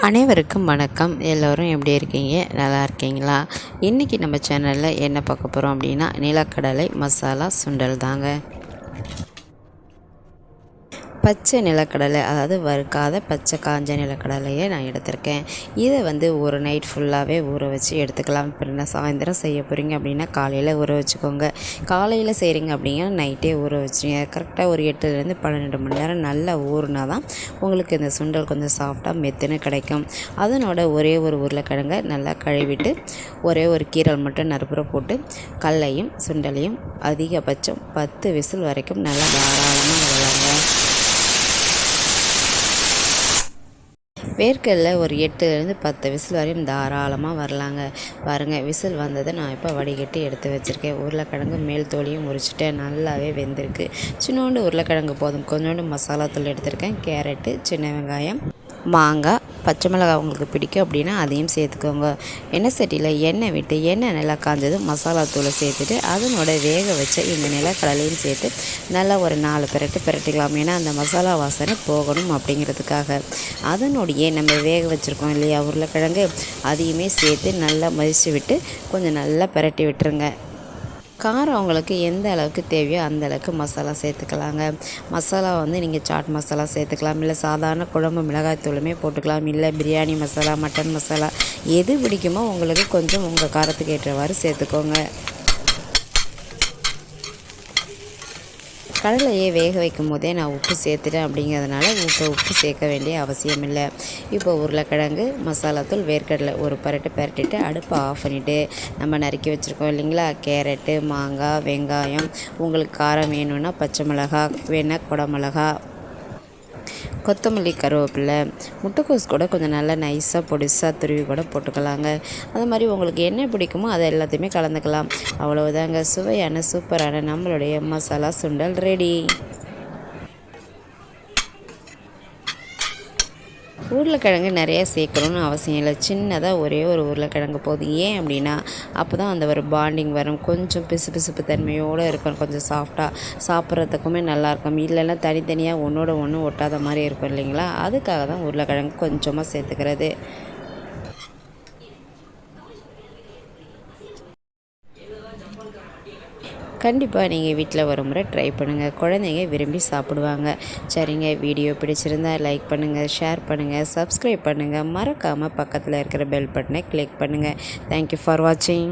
அனைவருக்கும் வணக்கம். எல்லோரும் எப்படி இருக்கீங்க? நல்லா இருக்கீங்களா? இன்றைக்கி நம்ம சேனலில் என்ன பார்க்க போகிறோம் அப்படின்னா நிலக்கடலை மசாலா சுண்டல் தாங்க. பச்சை நிலக்கடலை அதாவது வறுக்காத பச்சை காஞ்ச நிலக்கடலையை நான் எடுத்திருக்கேன். இதை வந்து ஒரு நைட் ஃபுல்லாகவே ஊற வச்சு எடுத்துக்கலாம். இப்போ என்ன சாயந்தரம் செய்ய போகிறீங்க அப்படின்னா காலையில் ஊற வச்சுக்கோங்க. காலையில் செய்கிறீங்க அப்படின்னா நைட்டே ஊற வச்சுங்க கரெக்டாக ஒரு எட்டுலேருந்து பன்னெண்டு மணி நேரம் நல்லா ஊறினா தான் உங்களுக்கு இந்த சுண்டல் கொஞ்சம் சாஃப்டாக மெத்துன்னு கிடைக்கும். அதனோட ஒரே ஒரு உருளைக்கிழங்கை நல்லா கழுவிட்டு ஒரே ஒரு கீரல் மட்டும் நறுப்புற போட்டு கல்லையும் சுண்டலையும் அதிகபட்சம் பத்து விசில் வரைக்கும் நல்லா தாராளமாக விடலாங்க வேர்க்கடல ஒரு எட்டுலேருந்து பத்து விசில் வரையும் தாராளமாக வரலாங்க. பாருங்கள் விசில் வந்ததை நான் இப்போ வடிகட்டி எடுத்து வச்சுருக்கேன். உருளைக்கிழங்கு மேல் தோலியும் முறிச்சிட்டேன் நல்லாவே வெந்திருக்கு. சின்னோண்டு உருளைக்கிழங்கு போதும். கொஞ்சோண்டு மசாலா தூள் எடுத்திருக்கேன். கேரட்டு சின்ன வெங்காயம். மாங்காய் பச்சை மிளகாய் உங்களுக்கு பிடிக்கும் அப்படின்னா அதையும் சேர்த்துக்கோங்க. எண்ணெய் சட்டியில் எண்ணெய் விட்டு எண்ணெய் நல்லா காஞ்சதும் மசாலா தூளை சேர்த்துட்டு அதனோட வேக வச்ச இந்த நிலக்கடலையும் சேர்த்து நல்லா ஒரு நாலு பிரட்டு பிரட்டிக்கலாம். ஏன்னா அந்த மசாலா வாசனை போகணும் அப்படிங்கிறதுக்காக. அதனுடைய நம்ம வேக வச்சுருக்கோம் இல்லையா உருளைக்கிழங்கு அதையுமே சேர்த்து நல்லா மதித்து விட்டு கொஞ்சம் நல்லா பிரட்டி விட்டுருங்க. காரம் அவங்களுக்கு எந்த அளவுக்கு தேவையோ அந்த அளவுக்கு மசாலா சேர்த்துக்கலாங்க. மசாலா வந்து நீங்கள் சாட் மசாலா சேர்த்துக்கலாம். இல்லை சாதாரண குழம்பு மிளகாய் தூளுமே போட்டுக்கலாம். இல்லை பிரியாணி மசாலா மட்டன் மசாலா எது பிடிக்குமோ உங்களுக்கு கொஞ்சம் உங்கள் காரத்துக்கு ஏற்றவாறு சேர்த்துக்கோங்க. கடலையே வேக வைக்கும் போதே நான் உப்பு சேர்த்துட்டேன் அப்படிங்கிறதுனால உப்பு உப்பு சேர்க்க வேண்டிய அவசியம் இல்லை இப்போ உருளைக்கிழங்கு மசாலாத்தூள் வேர்க்கடலை ஒரு பரட்டு பரட்டிட்டு அடுப்பை ஆஃப் பண்ணிவிட்டு நம்ம நறுக்கி வச்சுருக்கோம் இல்லைங்களா? கேரட்டு மாங்காய் வெங்காயம் உங்களுக்கு காரம் வேணும்னா பச்சை மிளகா வேணால் குடமிளகா கொத்தமல்லி கருவேப்பிலை முட்டைக்கோஸ் கூட கொஞ்சம் நல்லா நைஸாக பொடிசாக துருவி கூட போட்டுக்கலாங்க. அது மாதிரி உங்களுக்கு என்ன பிடிக்குமோ அதை எல்லாத்தையுமே கலந்துக்கலாம். அவ்வளவுதாங்க. சுவையான சூப்பரான நம்மளுடைய மசாலா சுண்டல் ரெடி உருளைக்கிழங்கு நிறைய சேர்க்கணும்னு அவசியம் இல்லை. சின்னதாக ஒரே ஒரு உருளைக்கிழங்கு போதும். ஏன் அப்படின்னா அப்போ தான் அந்த ஒரு பாண்டிங் வரும். கொஞ்சம் பிசு பிசுப்பு தன்மையோடு இருக்கும் கொஞ்சம் சாஃப்டாக சாப்பிட்றதுக்குமே நல்லாயிருக்கும் இல்லைன்னா தனித்தனியாக ஒன்றோட ஒன்று ஒட்டாத மாதிரி இருக்கும் இல்லைங்களா? அதுக்காக தான் உருளைக்கிழங்கு கொஞ்சமாக சேர்த்துக்கிறது. கண்டிப்பாக நீங்கள் வீட்டில் ஒரு முறை ட்ரை பண்ணுங்கள் குழந்தைங்க விரும்பி சாப்பிடுவாங்க. சரிங்க வீடியோ பிடிச்சிருந்தா லைக் பண்ணுங்கள் ஷேர் பண்ணுங்கள் சப்ஸ்கிரைப் பண்ணுங்கள் மறக்காமல் பக்கத்தில் இருக்கிற பெல் பட்டனை கிளிக் பண்ணுங்கள் தேங்க்யூ ஃபார் வாட்சிங்